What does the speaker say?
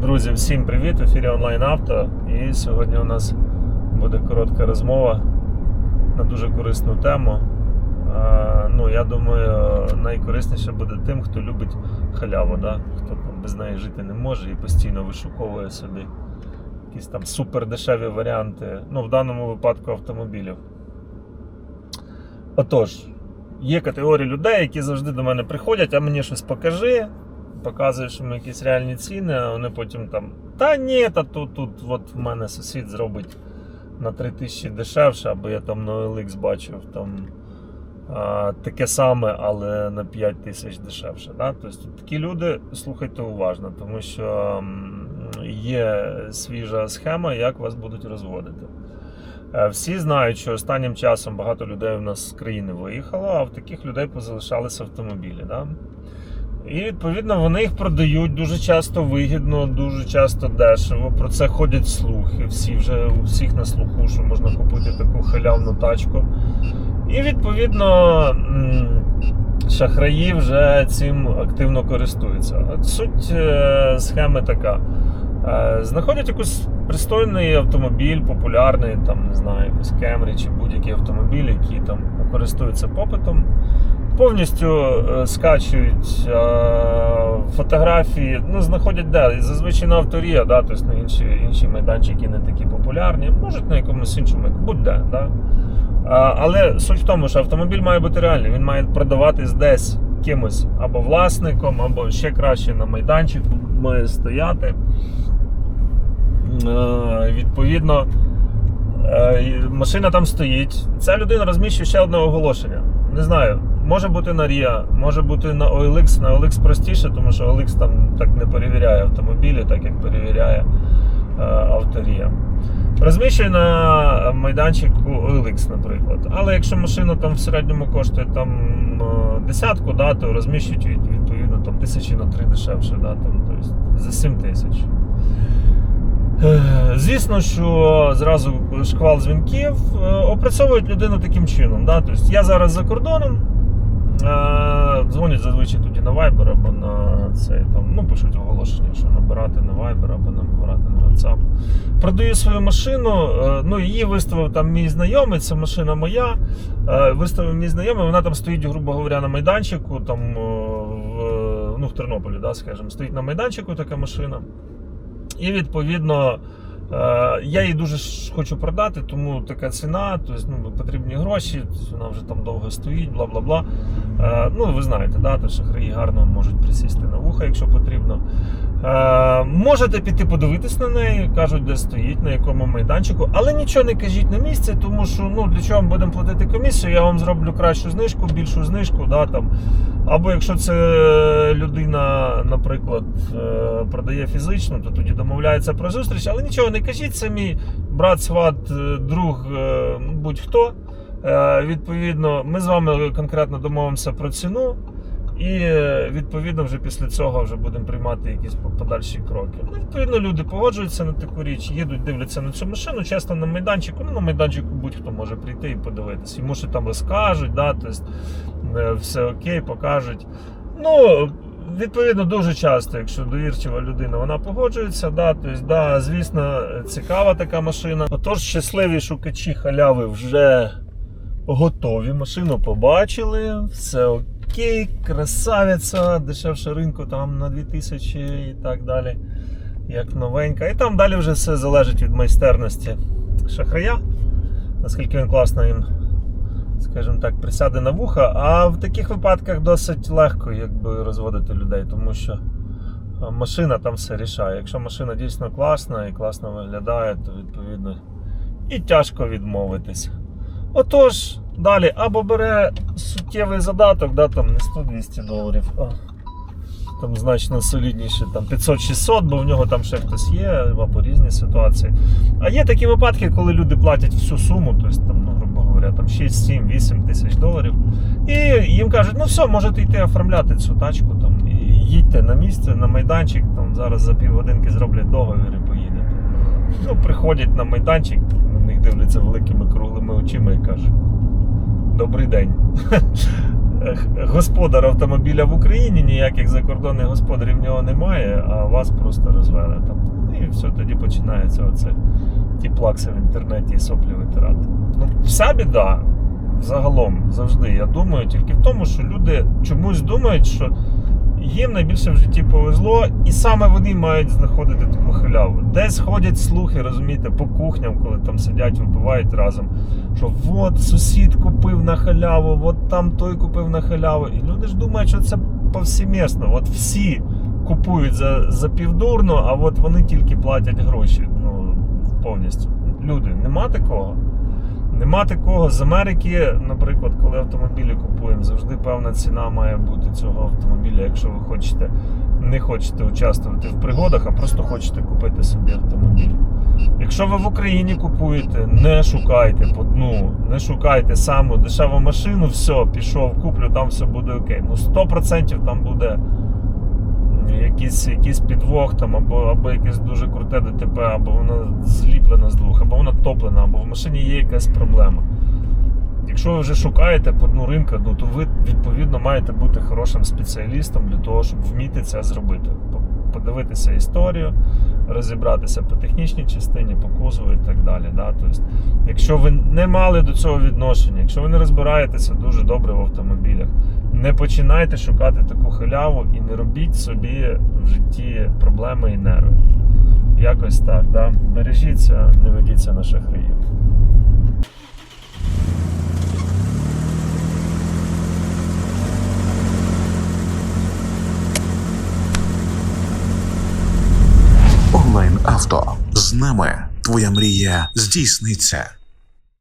Друзі, всім привіт! В ефірі онлайн авто. І сьогодні у нас буде коротка розмова на дуже корисну тему. Ну, я думаю, найкорисніше буде тим, хто любить халяву, да? хто без неї жити не може і постійно вишуковує собі якісь там супердешеві варіанти. Ну, в даному випадку автомобілів. Отож, є категорії людей, які завжди до мене приходять, а мені щось покажи. Показуєш їм якісь реальні ціни, а вони потім там. Та ні, та тут, тут от в мене сусід зробить на 3 тисячі дешевше, або я там на OLX бачив там а, таке саме, але на 5 тисяч дешевше. Да? Тобто такі люди слухайте уважно, тому що є свіжа схема, як вас будуть розводити. Е, Всі знають, що останнім часом багато людей у нас з країни виїхало, а в таких людей позалишалися автомобілі. Да? І відповідно вони їх продають дуже часто вигідно, дуже часто дешево. Про це ходять слухи. Всі вже у всіх на слуху, що можна купити таку халявну тачку. І відповідно шахраї вже цим активно користуються. Суть е, схеми така. Е, Знаходять якийсь пристойний автомобіль, популярний, там, не знаю, якийсь Camry чи будь-який автомобіль, який там користується попитом повністю е, скачують е, фотографії, ну, знаходять де. Зазвичай на авторія, да, тобто на інші, інші майданчики не такі популярні, можуть на якомусь іншому, будь-де. Да. Але суть в тому, що автомобіль має бути реальний, він має продаватись десь кимось або власником, або ще краще на майданчику має стояти. Е, відповідно, машина там стоїть. Ця людина розміщує ще одне оголошення. Не знаю, може бути на RIA, може бути на OLX. На OLX простіше, тому що OLX там так не перевіряє автомобілі, так як перевіряє е, авторія. Розміщує на майданчику OLX, наприклад. Але якщо машина там в середньому коштує там е, десятку, да, то розміщують відповідно там тисячі на три дешевше, да, там, тобто за 7 тисяч. Е, Звісно, що зразу шквал дзвінків е, опрацьовують людину таким чином. Да? Тобто я зараз за кордоном. Е, Дзвонять зазвичай тоді на Viber або на цей там, ну пишуть оголошення, що набирати на Viber або набирати на WhatsApp. Продаю свою машину, е, ну її виставив там мій знайомий, це машина моя. Е, Виставив мій знайомий, вона там стоїть, грубо говоря, на майданчику, там в, ну, в Тернополі, да, скажімо, стоїть на майданчику така машина. І відповідно я її дуже хочу продати, тому така ціна, тобто, ну, потрібні гроші, тобто вона вже там довго стоїть, бла бла бла. Е, Ну, ви знаєте, да, то шахраї гарно можуть присісти на вуха, якщо потрібно. Е, Можете піти подивитись на неї, кажуть, де стоїть, на якому майданчику, але нічого не кажіть на місці, тому що ну, для чого ми будемо платити комісію, я вам зроблю кращу знижку, більшу знижку. Да, там. Або якщо це людина, наприклад, е, продає фізично, то тоді домовляється про зустріч, але нічого не кажіть, мій брат, сват, е, друг, е, будь-хто. Е, Відповідно, ми з вами конкретно домовимося про ціну. І відповідно вже після цього вже будемо приймати якісь подальші кроки. Ну, відповідно, люди погоджуються на таку річ, їдуть, дивляться на цю машину, часто на майданчику. Ну, на майданчику будь-хто може прийти і подивитися. Йому ще там розкажуть, да, тобто, все окей, покажуть. Ну, відповідно, дуже часто, якщо довірчива людина, вона погоджується. Да, тобто, да, звісно, цікава така машина. Отож, щасливі шукачі халяви вже готові. Машину побачили, все окей, красавиця, дешевше ринку там на 2000 і так далі. Як новенька. І там далі вже все залежить від майстерності шахрая, наскільки він класно їм, скажімо так, присяде на вуха. А в таких випадках досить легко якби, розводити людей, тому що машина там все рішає. Якщо машина дійсно класна і класно виглядає, то відповідно і тяжко відмовитись. Отож, далі або бере суттєвий задаток, да, там не 100-200 доларів, а там значно солідніше, там 500-600, бо в нього там ще хтось є, або різні ситуації. А є такі випадки, коли люди платять всю суму, тобто там, ну, говоря, там 6, 7, 8 тисяч доларів. І їм кажуть, ну все, можете йти оформляти цю тачку, там, їдьте на місце, на майданчик, там зараз за півгодинки зроблять договір і поїдете. Ну, приходять на майданчик, на них дивляться великими круглими очима і кажуть: Добрий день. Господар автомобіля в Україні, ніяких закордонних господарів в нього немає, а вас просто розвели там все, тоді починається оце ті плакси в інтернеті і соплі витирати. Ну, вся біда загалом завжди, я думаю, тільки в тому, що люди чомусь думають, що їм найбільше в житті повезло, і саме вони мають знаходити таку халяву. Десь ходять слухи, розумієте, по кухням, коли там сидять, випивають разом. Що от сусід купив на халяву, от там той купив на халяву. І люди ж думають, що це повсімісно. От всі купують за, за півдурно, а от вони тільки платять гроші. Ну, повністю. Люди, нема такого. Нема такого з Америки, наприклад, коли автомобілі купуємо, завжди певна ціна має бути цього автомобіля, якщо ви хочете, не хочете участвувати в пригодах, а просто хочете купити собі автомобіль. Якщо ви в Україні купуєте, не шукайте по дну, не шукайте саму дешеву машину, все, пішов, куплю, там все буде окей. Ну 100% там буде якийсь, якийсь підвох там, або, або якесь дуже круте ДТП, або воно зліплена з двох, або вона топлена, або в машині є якась проблема. Якщо ви вже шукаєте по дну ринка, ну то ви відповідно маєте бути хорошим спеціалістом для того, щоб вміти це зробити. Подивитися історію, розібратися по технічній частині, по кузову і так далі. Да? Тобто, якщо ви не мали до цього відношення, якщо ви не розбираєтеся дуже добре в автомобілях, не починайте шукати таку халяву і не робіть собі в житті проблеми і нерви. Якось так, да? бережіться, не ведіться на шахраїв. Онлайн авто з нами твоя мрія здійсниться.